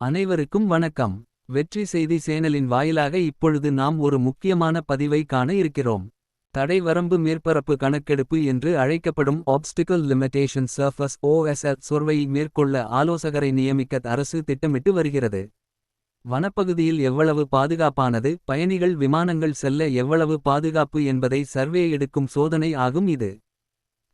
அனைவருக்கும் வணக்கம். வெற்றி செய்தி சேனலின் வாயிலாக இப்பொழுது நாம் ஒரு முக்கியமான பதிவை காண இருக்கிறோம். தடை வரம்பு மேற்பரப்பு கணக்கெடுப்பு என்று அழைக்கப்படும் ஆப்ஸ்டிக்கல் லிமிடேஷன் சர்ஃபஸ் ஓஎஸ்எல் சொர்வையை மேற்கொள்ள ஆலோசகரை நியமிக்க அரசு திட்டமிட்டு வருகிறது. வனப்பகுதியில் எவ்வளவு பாதுகாப்பானது பயணிகள் விமானங்கள் செல்ல எவ்வளவு பாதுகாப்பு என்பதை சர்வே எடுக்கும் சோதனை ஆகும் இது.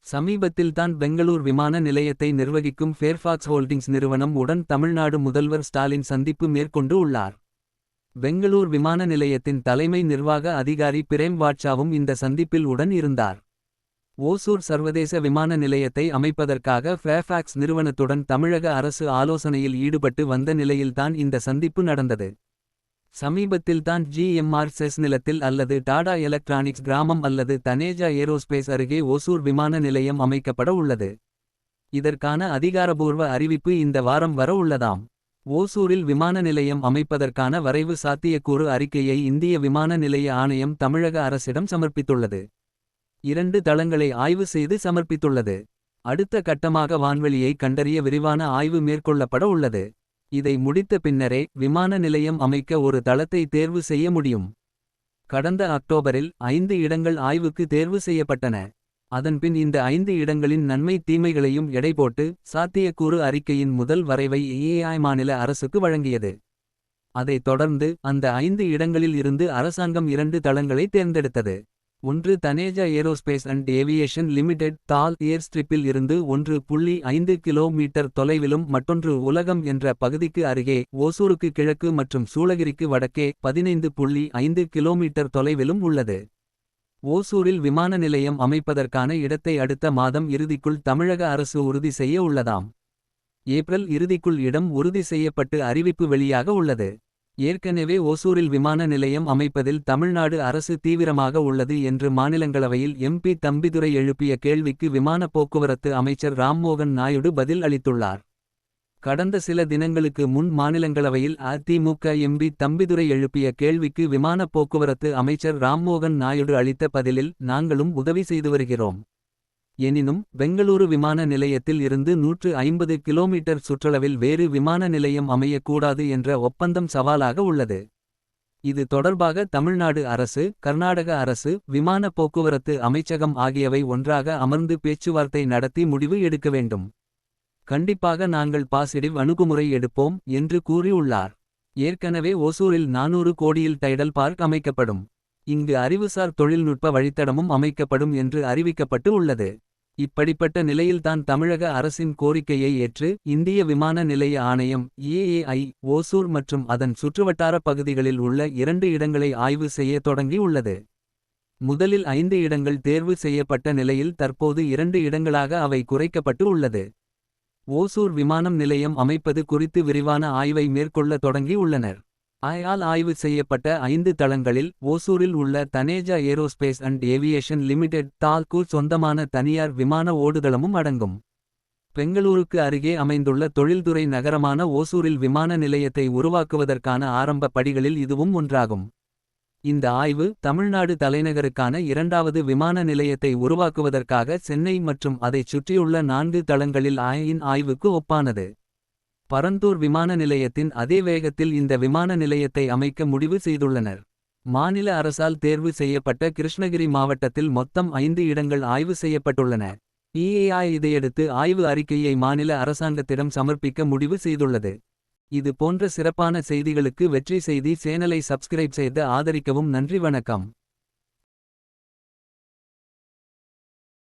சமீபத்தில்தான் பெங்களூர் விமான நிலையத்தை நிர்வகிக்கும் ஃபேர்ஃபாக்ஸ் ஹோல்டிங்ஸ் நிறுவனம் உடன் தமிழ்நாடு முதல்வர் ஸ்டாலின் சந்திப்பு மேற்கொண்டு உள்ளார். பெங்களூர் விமான நிலையத்தின் தலைமை நிர்வாக அதிகாரி பிரேம் வாட்சாவும் இந்த சந்திப்பில் உடன் இருந்தார். ஓசூர் சர்வதேச விமான நிலையத்தை அமைப்பதற்காக ஃபேர்ஃபாக்ஸ் நிறுவனத்துடன் தமிழக அரசு ஆலோசனையில் ஈடுபட்டு வந்த நிலையில்தான் இந்த சந்திப்பு நடந்தது. சமீபத்தில்தான் ஜிஎம்ஆர் செஸ் நிலத்தில் அல்லது டாடா எலக்ட்ரானிக்ஸ் கிராமம் அல்லது தனேஜா ஏரோஸ்பேஸ் அருகே ஓசூர் விமான நிலையம் அமைக்கப்பட உள்ளது. இதற்கான அதிகாரபூர்வ அறிவிப்பு இந்த வாரம் வர உள்ளதாம். ஓசூரில் விமான நிலையம் அமைப்பதற்கான வரைவு சாத்தியக்கூறு அறிக்கையை இந்திய விமான நிலைய ஆணையம் தமிழக அரசிடம் சமர்ப்பித்துள்ளது. இரண்டு தளங்களை ஆய்வு செய்து சமர்ப்பித்துள்ளது. அடுத்த கட்டமாக வான்வெளியை கண்டறிய விரிவான ஆய்வு மேற்கொள்ளப்பட உள்ளது. இதை முடித்த பின்னரே விமான நிலையம் அமைக்க ஒரு தளத்தை தேர்வு செய்ய முடியும். கடந்த அக்டோபரில் ஐந்து இடங்கள் ஆய்வுக்கு தேர்வு செய்யப்பட்டன. அதன்பின் இந்த ஐந்து இடங்களின் நன்மை தீமைகளையும் எடை போட்டு சாத்தியக்கூறு அறிக்கையின் முதல் வரைவை ஏஐ மாநில அரசுக்கு வழங்கியது. அதைத் தொடர்ந்து அந்த ஐந்து இடங்களில் இருந்து அரசாங்கம் இரண்டு தளங்களை தேர்ந்தெடுத்தது. ஒன்று Taneja aerospace and aviation limited TAAL air ஸ்ட்ரிப்பில் இருந்து ஒன்று புள்ளி ஐந்து கிலோமீட்டர் தொலைவிலும் மற்றொன்று உலகம் என்ற பகுதிக்கு அருகே ஓசூருக்கு கிழக்கு மற்றும் சூளகிரிக்கு வடக்கே பதினைந்து புள்ளி ஐந்து கிலோமீட்டர் தொலைவிலும் உள்ளது. ஓசூரில் விமான நிலையம் அமைப்பதற்கான இடத்தை அடுத்த மாதம் இறுதிக்குள் தமிழக அரசு உறுதி செய்ய உள்ளதாம். ஏப்ரல் இறுதிக்குள் இடம் உறுதி செய்யப்பட்டு அறிவிப்பு வெளியாக உள்ளது. ஏற்கனவே ஓசூரில் விமான நிலையம் அமைப்பதில் தமிழ்நாடு அரசு தீவிரமாக உள்ளது என்று மாநிலங்களவையில் எம்பி தம்பிதுரை எழுப்பிய கேள்விக்கு விமான போக்குவரத்து அமைச்சர் ராம்மோகன் நாயுடு பதில் அளித்துள்ளார். கடந்த சில தினங்களுக்கு முன் மாநிலங்களவையில் அதிமுக எம்பி தம்பிதுரை எழுப்பிய கேள்விக்கு விமான போக்குவரத்து அமைச்சர் ராம்மோகன் நாயுடு அளித்த பதிலில் நாங்களும் உதவி செய்து வருகிறோம். எனினும் பெங்களூரு விமான நிலையத்தில் இருந்து நூற்று ஐம்பது கிலோமீட்டர் சுற்றளவில் வேறு விமான நிலையம் அமையக்கூடாது என்ற ஒப்பந்தம் சவாலாக உள்ளது. இது தொடர்பாக தமிழ்நாடு அரசு கர்நாடக அரசு விமான போக்குவரத்து அமைச்சகம் ஆகியவை ஒன்றாக அமர்ந்து பேச்சுவார்த்தை நடத்தி முடிவு எடுக்க வேண்டும். கண்டிப்பாக நாங்கள் பாசிடிவ் அணுகுமுறை எடுப்போம் என்று கூறியுள்ளார். ஏற்கனவே ஓசூரில் நானூறு கோடியில் டைடல் பார்க் அமைக்கப்படும். இங்கு அறிவுசார் தொழில்நுட்ப வழித்தடமும் அமைக்கப்படும் என்று அறிவிக்கப்பட்டு உள்ளது. இப்படிப்பட்ட நிலையில்தான் தமிழக அரசின் கோரிக்கையை ஏற்று இந்திய விமான நிலைய ஆணையம் ஏஏஐ ஓசூர் மற்றும் அதன் சுற்றுவட்டார பகுதிகளில் உள்ள இரண்டு இடங்களை ஆய்வு செய்ய தொடங்கி உள்ளது. முதலில் ஐந்து இடங்கள் தேர்வு செய்யப்பட்ட நிலையில் தற்போது இரண்டு இடங்களாக அவை குறைக்கப்பட்டு உள்ளது. ஓசூர் விமானம் நிலையம் அமைப்பது குறித்து விரிவான ஆய்வை மேற்கொள்ள தொடங்கி உள்ளனர். ஆயால் ஆய்வு செய்யப்பட்ட ஐந்து தளங்களில் ஓசூரில் உள்ள Taneja aerospace and aviation limited தால்கு சொந்தமான தனியார் விமான ஓடுதளமும் அடங்கும். பெங்களூருக்கு அருகே அமைந்துள்ள தொழில்துறை நகரமான ஓசூரில் விமான நிலையத்தை உருவாக்குவதற்கான ஆரம்ப படிகளில் இதுவும் ஒன்றாகும். இந்த ஆய்வு தமிழ்நாடு தலைநகருக்கான இரண்டாவது விமான நிலையத்தை உருவாக்குவதற்காக சென்னை மற்றும் அதைச் சுற்றியுள்ள நான்கு தளங்களில் ஆயின் ஆய்வுக்கு ஒப்பானது. பரந்தூர் விமான நிலையத்தின் அதே வேகத்தில் இந்த விமான நிலையத்தை அமைக்க முடிவு செய்துள்ளனர். மாநில அரசால் தேர்வு செய்யப்பட்ட கிருஷ்ணகிரி மாவட்டத்தில் மொத்தம் ஐந்து இடங்கள் ஆய்வு செய்யப்பட்டுள்ளன. இஏஐ இதையடுத்து ஆய்வு அறிக்கையை மாநில அரசாங்கத்திடம் சமர்ப்பிக்க முடிவு செய்துள்ளது. இது போன்ற சிறப்பான செய்திகளுக்கு வெற்றி செய்தி சேனலை சப்ஸ்கிரைப் செய்து ஆதரிக்கவும் நன்றி வணக்கம்.